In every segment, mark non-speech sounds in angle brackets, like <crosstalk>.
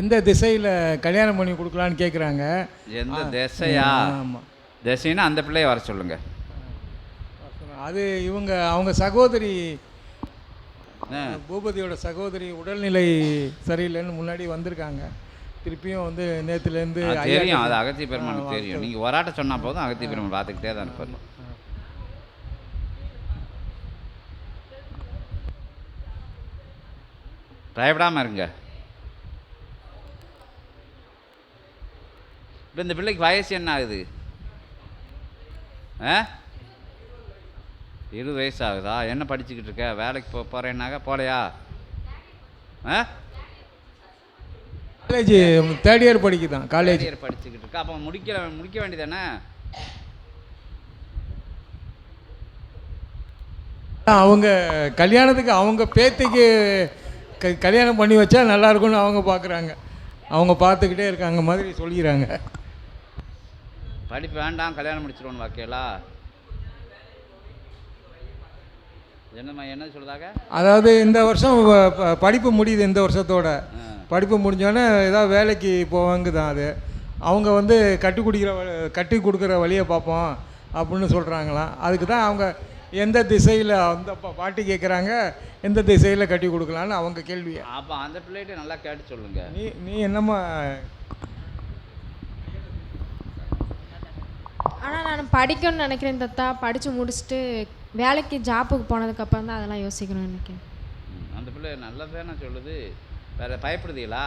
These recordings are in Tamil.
எந்த திசையில் கல்யாணம் பண்ணி கொடுக்கலான்னு கேட்குறாங்க எந்த திசையா? ஆமாம் திசைன்னா அந்த பிள்ளைய வர சொல்லுங்க. அது இவங்க அவங்க சகோதரி. பூபதியோட சகோதரி உடல்நிலை சரியில்லைன்னு முன்னாடி வந்திருக்காங்க. திருப்பியும் வந்து நேற்றுலேருந்து தெரியும் அது அகத்திய பெருமானுக்கு தெரியும். நீங்கள் ஒராட்ட சொன்னால் போதும் அகத்திய பெருமான் பார்த்துக்கிட்டே தான் இருப்பார். பயப்படாமல் இருங்க. இப்போ இந்த பிள்ளைக்கு வயசு என்ன ஆகுது? ஆ? இருபது வயசு ஆகுதா? என்ன படிச்சுக்கிட்டு இருக்க? வேலைக்கு போ போகிறேன்னாக்க போலையா? ஆ? காலேஜ் தேர்ட் இயர் படிக்குதான் காலேஜ் இயர் படிச்சுக்கிட்டு இருக்கா. அப்போ முடிக்க முடிக்க வேண்டியதானே? அவங்க கல்யாணத்துக்கு அவங்க பேத்திக்கு க கல்யாணம் பண்ணி வச்சா நல்லா இருக்கும்னு அவங்க பார்க்குறாங்க அவங்க பார்த்துக்கிட்டே இருக்காங்க மாதிரி சொல்லிக்கிறாங்க. படிப்பு வேண்டாம் கல்யாணம் முடிச்சிருவோன்னு வாக்கியலா? என்னம்மா என்ன சொல்லுதாக அதாவது இந்த வருஷம் படிப்பு முடியுது இந்த வருஷத்தோட. படிப்பு முடிஞ்சோடனே ஏதாவது வேலைக்கு போவாங்க தான் அது. அவங்க வந்து கட்டி குடிக்கிற கட்டி கொடுக்குற வழியை பார்ப்போம் அப்படின்னு சொல்கிறாங்களாம் அதுக்கு தான் அவங்க எந்த திசையில் அந்த பாட்டி கேட்குறாங்க எந்த திசையில் கட்டி கொடுக்கலான்னு அவங்க கேள்வியா அப்போ அந்த பிள்ளைகிட்ட நல்லா கேட்டு சொல்லுங்க. நீ நீ என்னம்மா? ஆனால் நான் படிக்கணும்னு நினைக்கிறேன் தத்தா. படித்து முடிச்சுட்டு வேலைக்கு ஜாப்புக்கு போனதுக்கப்புறம் தான் அதெல்லாம் யோசிக்கணும்னு நினைக்கிறேன். அந்த பிள்ளை நல்லதானே சொல்லுது. வேற பயப்படுதீங்களா?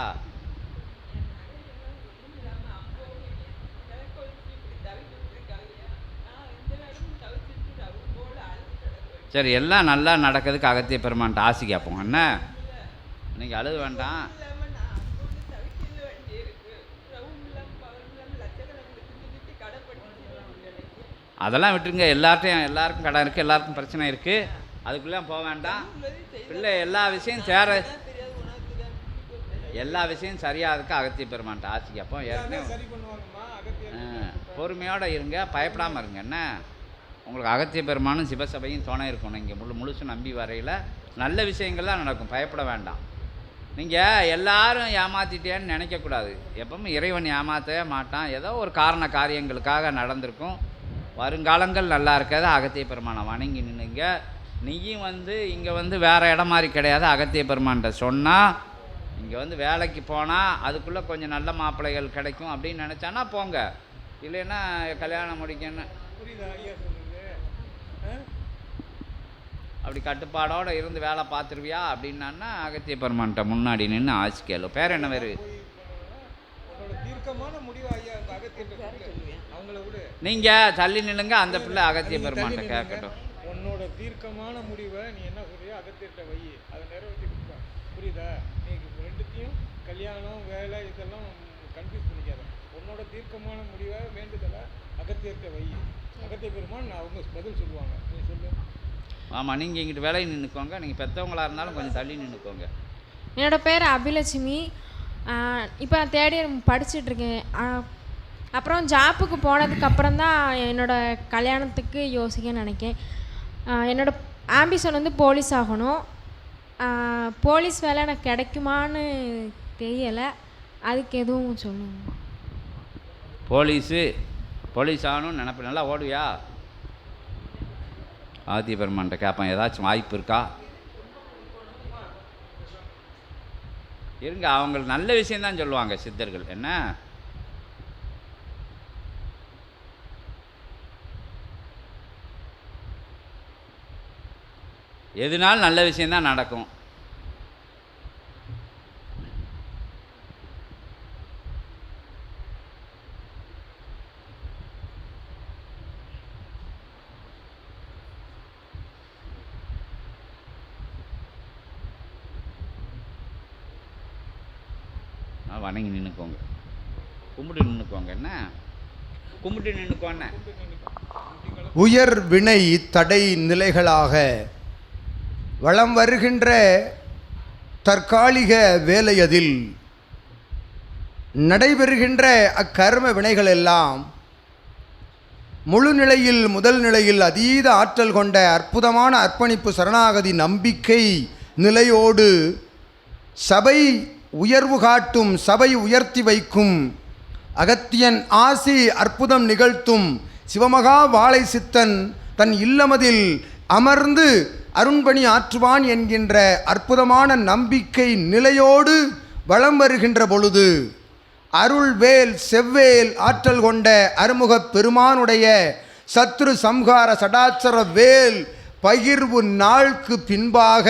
சரி எல்லாம் நல்லா நடக்கிறதுக்கு அகத்திய பெருமான்ட்டு ஆசி கேட்போம். என்ன? இன்னைக்கு அழுது வேண்டாம். அதெல்லாம் விட்டுருங்க. எல்லார்ட்டையும் எல்லாருக்கும் கடன் இருக்குது எல்லாருக்கும் பிரச்சனை இருக்குது அதுக்குள்ளே போக வேண்டாம். பிள்ளை எல்லா விஷயம் சேர எல்லா விஷயம் சரியாகிறதுக்கு அகத்திய பெருமான்ட்ட ஆசி கேட்போம். ஏற்கனவே பொறுமையோடு ஆ, பொறுமையோட இருங்க பயப்படாமல் இருங்க. என்ன? உங்களுக்கு அகத்திய பெருமானும் சிவசபையும் துணை இருக்கணும். இங்கே முழு முழுசு நம்பி வரையில் நல்ல விஷயங்கள்லாம் நடக்கும். பயப்பட வேண்டாம். நீங்கள் எல்லாரும் ஏமாற்றிட்டேன்னு நினைக்கக்கூடாது எப்பவும் இறைவன் ஏமாற்றவே மாட்டான். ஏதோ ஒரு காரண காரியங்களுக்காக நடந்திருக்கும். வருங்காலங்கள் நல்லா இருக்காது. அகத்திய பெருமானை வணங்கி நின்றுங்க நீயும் வந்து இங்கே வந்து வேறு இடம் மாதிரி கிடையாது அகத்திய பெருமான்கிட்ட சொன்னால் இங்கே வந்து வேலைக்கு போனால் அதுக்குள்ளே கொஞ்சம் நல்ல மாப்பிள்ளைகள் கிடைக்கும் அப்படின்னு நினச்சானா போங்க. இல்லைன்னா கல்யாணம் முடிக்கணும் புரியுதா ஐயா சொல்றது ஆ? அப்படி கட்டுப்பாடோடு இருந்து வேலை பார்த்துருவியா அப்படின்னான்னா அகத்திய பெருமான்கிட்ட முன்னாடி நின்று ஆசி கேளு. பேர் என்ன பேர் உன்னோட தீர்க்கமான முடிவு ஐயா அந்த அகத்தியர் அவங்கள விடு. நீங்கள் தள்ளி நில்லுங்க அந்த பிள்ளை அகத்திய பெருமான்கிட்ட. கேட்கட்டும். உன்னோட தீர்க்கமான முடிவை நீ என்ன சொல்றியோ அகத்திட்ட வை. அதை நிறைவேற்றி கொடுப்ப. புரியுதா? நீ ரெண்டுத்தையும் கல்யாணம் வேலை இதெல்லாம் கன்ஃபியூஸ் பண்ணிக்காத. உன்னோட தீர்க்கமான முடிவை வேண்டுதலை அகத்தியர்கிட்ட வை. அகத்திய பெருமான் நான் அவங்க பதில் சொல்லுவாங்க. நீ சொல்லு. ஆமாம் நீங்கள் இங்கிட்டு வேலையை நின்றுக்கோங்க நீங்கள் பெற்றவங்களா இருந்தாலும் கொஞ்சம் தள்ளி நின்றுக்கோங்க என்னோட பேர் அபிலட்சுமி. இப்போ நான் தேர்ட் இயர் படிச்சிட்ருக்கேன் அப்புறம் ஜாப்புக்கு போனதுக்கப்புறம் தான் என்னோட கல்யாணத்துக்கு யோசிக்க நினைக்கேன். என்னோட ஆம்பிஷன் வந்து போலீஸ் ஆகணும். போலீஸ் வேலை எனக்கு கிடைக்குமான்னு தெரியலை. அதுக்கு எதுவும் சொல்லுங்க போலீஸு போலீஸ் ஆகணும்னு நினப்பு நல்லா ஓடுவியா? ஆதித்ய பெருமான்கிட்ட கேட்பேன் ஏதாச்சும் வாய்ப்பு இருக்கா? இருங்க அவங்க நல்ல விஷயந்தான் சொல்லுவாங்க சித்தர்கள். என்ன? எதுனாலும் நல்ல விஷயந்தான் நடக்கும். வணங்கி நின்றுக்கோங்க கும்பிட்டு நின்றுக்கோங்க என்ன? கும்பிட்டு நின்றுக்கோண்ணே உயர் வினை தடை நிலைகளாக வளம் வருகின்ற தற்காலிக வேலையதில் நடைபெறுகின்ற அக்கர்ம வினைகள் எல்லாம் முழு நிலையில் முதல் நிலையில் அதீத ஆற்றல் கொண்ட அற்புதமான அர்ப்பணிப்பு சரணாகதி நம்பிக்கை நிலையோடு சபை உயர்வு காட்டும் சபை உயர்த்தி வைக்கும். அகத்தியன் ஆசி அற்புதம் நிகழ்த்தும். சிவமகா வாழை சித்தன் தன் இல்லமதில் அமர்ந்து அருண்பணி ஆற்றுவான் என்கின்ற அற்புதமான நம்பிக்கை நிலையோடு வலம் வருகின்ற பொழுது அருள்வேல் செவ்வேல் ஆற்றல் கொண்ட அருமுகப் பெருமானுடைய சத்ரு சம்ஹார சடாச்சர வேல் பகிர்வு நாளுக்கு பின்பாக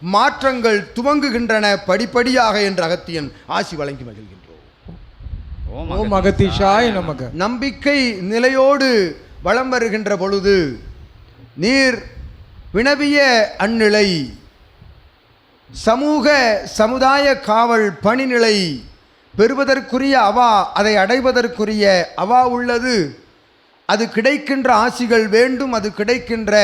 மாற்றங்கள் துவங்குகின்றன படிப்படியாக என்று அகத்தியன் ஆசி வழங்கி மகிழ்கின்றோம். ஓம் அகத்தீஷாய நமக. நம்பிக்கை நிலையோடு வலம் வருகின்ற பொழுது நீர் வினவிய அந்நிலை சமூக சமுதாய காவல் பணிநிலை பெறுவதற்குரிய அவா அதை அடைவதற்குரிய அவா உள்ளது. அது கிடைக்கின்ற ஆசிகள் வேண்டும் அது கிடைக்கின்ற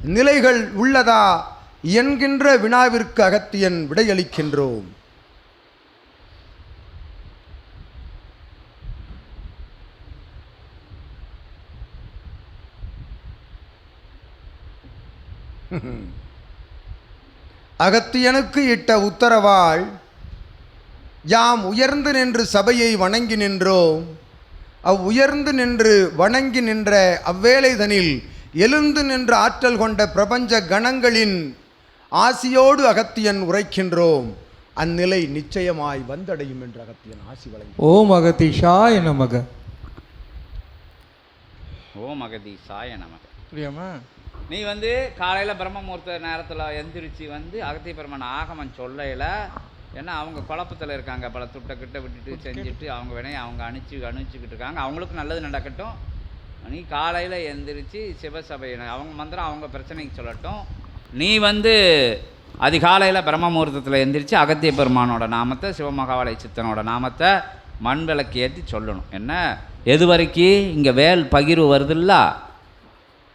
நிலைகள் உள்ளதா? என்கின்ற வினாவிற்கு அகத்தியன் விடையளிக்கின்றோம். <laughs> அகத்தியனுக்கு இட்ட உத்தரவாள் யாம் உயர்ந்து நின்று சபையை வணங்கி நின்றோம். அவ் உயர்ந்து நின்று வணங்கி நின்ற அவ்வேளைதனில் எழுந்து நின்ற ஆற்றல் கொண்ட பிரபஞ்ச கணங்களின் ஆசியோடு அகத்தியன் உரைக்கின்றோம். அந்நிலை நிச்சயமாய் வந்தடையும் என்று அகத்தியன் ஆசி வழங்கி ஓம் அகத்தீஷாய நமக. ஓம் அகதி சாய நமக. புரியாமா? நீ வந்து காலையில் பிரம்ம முகூர்த்த நேரத்தில் எந்திரிச்சு வந்து அகத்திய பெருமான் ஆகமன் சொல்லையில் ஏன்னா அவங்க குழப்பத்தில் இருக்காங்க பல துட்டை கிட்ட விட்டுட்டு செஞ்சுட்டு அவங்க வினையை அவங்க அணிச்சு அணிச்சுக்கிட்டு இருக்காங்க. அவங்களுக்கும் நல்லது நடக்கட்டும். நீ காலையில் எந்திரிச்சு சிவசபையை அவங்க மந்திரம் அவங்க பிரச்சனைக்கு சொல்லட்டும். நீ வந்து அதிகாலையில் பிரம்ம முகூர்த்தத்தில் எந்திரிச்சு அகத்திய பெருமானோட நாமத்தை சிவமகாவாலய சித்தனோட நாமத்தை மண் விளக்கு ஏற்றி சொல்லணும். என்ன? எது வரைக்கும் இங்கே வேல் பகிர்வு வருதுல்ல?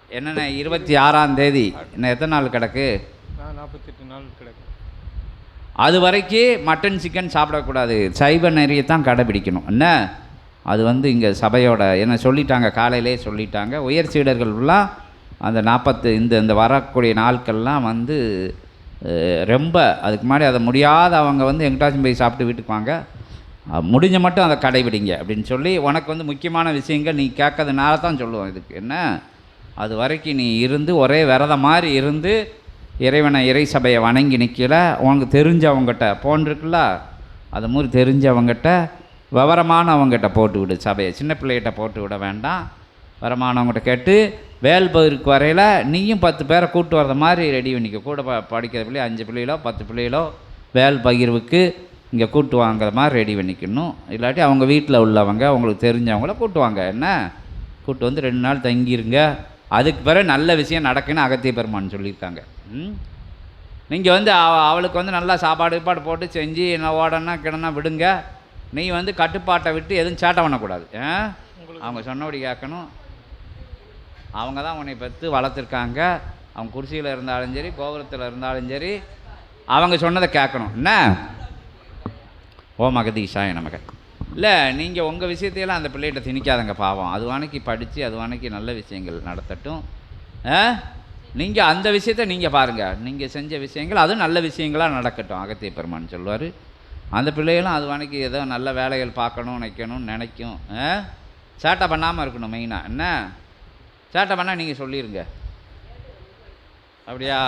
என்னென்ன இருபத்தி ஆறாம் தேதி? இன்னும் எத்தனை நாள் கிடக்கு? நாற்பத்தெட்டு நாள் கிடக்கு. அது வரைக்கும் மட்டன் சிக்கன் சாப்பிடக்கூடாது. சைவ நெறியை தான் கடைபிடிக்கணும். என்ன? அது வந்து இங்கே சபையோட என்ன சொல்லிட்டாங்க? காலையிலே சொல்லிட்டாங்க. உயர் சீடர்கள்லாம் அந்த நாற்பத்து இந்த இந்த வரக்கூடிய நாட்கள்லாம் வந்து ரொம்ப அதுக்கு முன்னாடி அதை முடியாத அவங்க வந்து எங்கிட்டாச்சும் போய் சாப்பிட்டு வீட்டுக்கு வாங்க. முடிஞ்ச மட்டும் அதை கடைபிடிங்க அப்படின்னு சொல்லி உனக்கு வந்து முக்கியமான விஷயங்கள் நீ கேட்கறதுனால தான் சொல்லுவோம் இதுக்கு. என்ன? அது வரைக்கும் நீ இருந்து ஒரே விரதம் மாதிரி இருந்து இறைவனை இறை சபையை வணங்கி நிற்கல உனக்கு தெரிஞ்சவங்ககிட்ட போன் இருக்குல்ல? அது மாதிரி தெரிஞ்சவங்ககிட்ட விவரமானவங்ககிட்ட போட்டு விடு சபையை. சின்ன பிள்ளைகிட்ட போட்டு விட வேண்டாம். வரமானவங்ககிட்ட கேட்டு வேல் பகிர்க்கு வரையில் நீயும் பத்து பேரை கூட்டு வர்ற மாதிரி ரெடி பண்ணிக்க கூட ப படிக்கிற பிள்ளை அஞ்சு பிள்ளைகளோ பத்து பிள்ளைகளோ வேல் பகிர்வுக்கு இங்கே கூட்டு வாங்குற மாதிரி ரெடி பண்ணிக்கணும். இல்லாட்டி அவங்க வீட்டில் உள்ளவங்க அவங்களுக்கு தெரிஞ்சவங்கள கூட்டு வாங்க. என்ன? கூட்டு வந்து ரெண்டு நாள் தங்கிருங்க. அதுக்கு பிறகு நல்ல விஷயம் நடக்குன்னு அகத்திய பெருமான் சொல்லியிருக்காங்க. ம்? நீங்கள் வந்து அவ- அவளுக்கு வந்து நல்லா சாப்பாடு கீப்பாடு போட்டு செஞ்சு என்ன ஓடனா கிடனா விடுங்க. நீ வந்து கட்டுப்பாட்டை விட்டு எதுவும் சேட்டை பண்ணக்கூடாது. ஆ? அவங்க சொன்னபடி கேட்கணும். அவங்க தான் உன்னை பெற்று வளர்த்துருக்காங்க. அவங்க குடிசையில் இருந்தாலும் சரி கோபுரத்தில் இருந்தாலும் சரி அவங்க சொன்னதை கேட்கணும். என்ன? ஓ மகதீஷாய நமக்கு இல்லை நீங்கள் உங்கள் விஷயத்தையெல்லாம் அந்த பிள்ளைகிட்ட திணிக்காதங்க பாவம். அது வானைக்கு படித்து அது வானைக்கு நல்ல விஷயங்கள் நடத்தட்டும். ஆ? நீங்கள் அந்த விஷயத்தை நீங்கள் பாருங்கள் நீங்கள் செஞ்ச விஷயங்கள் அதுவும் நல்ல விஷயங்களாக நடக்கட்டும். அகத்திய பெருமான் சொல்லுவார். அந்த பிள்ளைகளும் அது வானைக்கு ஏதோ நல்ல வேலைகள் பார்க்கணும் நினைக்கணும்னு நினைக்கும். ஆ? சேட்டை பண்ணாமல் இருக்கணும் மெயினாக என்ன? சேட்டை பண்ணால் நீங்கள் சொல்லிடுங்க அப்படியா?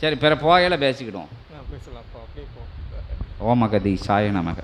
சரி பிற போகையில் பேசிக்கிடுவோம். பேசலாம் அப்போ அப்படியே போ. ஓமகதி சாய நமக.